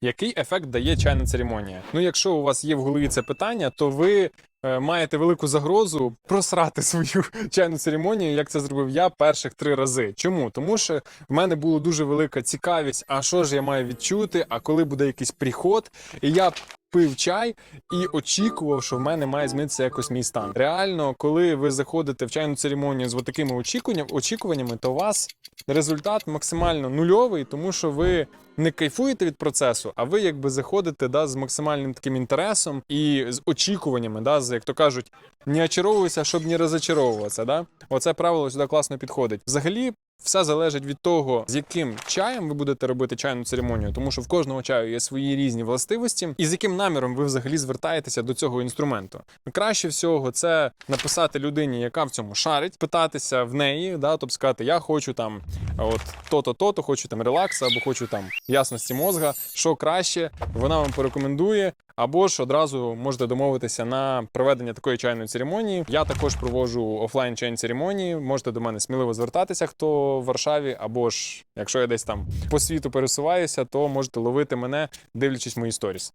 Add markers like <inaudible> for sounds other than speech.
Який ефект дає чайна церемонія? Ну, якщо у вас є в голові це питання, то ви е, маєте велику загрозу просрати <laughs> свою чайну церемонію, як це зробив я перших три рази. Чому? Тому що в мене була дуже велика цікавість, а що ж я маю відчути, а коли буде якийсь приход, і я. Пив чай і очікував, що в мене має змінитися якось мій стан. Реально, коли ви заходите в чайну церемонію з такими очікуваннями, то у вас результат максимально нульовий, тому що ви не кайфуєте від процесу, а ви якби заходите да, з максимальним таким інтересом і з очікуваннями, да, з, як то кажуть, не очаровуйся, щоб не розочаровуватися. Да? Оце правило сюди класно підходить. Взагалі. Все залежить від того, з яким чаєм ви будете робити чайну церемонію, тому що в кожного чаю є свої різні властивості, і з яким наміром ви взагалі звертаєтеся до цього інструменту. Краще всього це написати людині, яка в цьому шарить, питатися в неї, да, тобто сказати, я хочу там от то-то, то-то, хочу там релаксу, або хочу там ясності мозга. Що краще, вона вам порекомендує. Або ж одразу можете домовитися на проведення такої чайної церемонії. Я також проводжу офлайн чайні церемонії. Можете до мене сміливо звертатися, хто в Варшаві, або ж якщо я десь там по світу пересуваюся, то можете ловити мене, дивлячись мої сторіс.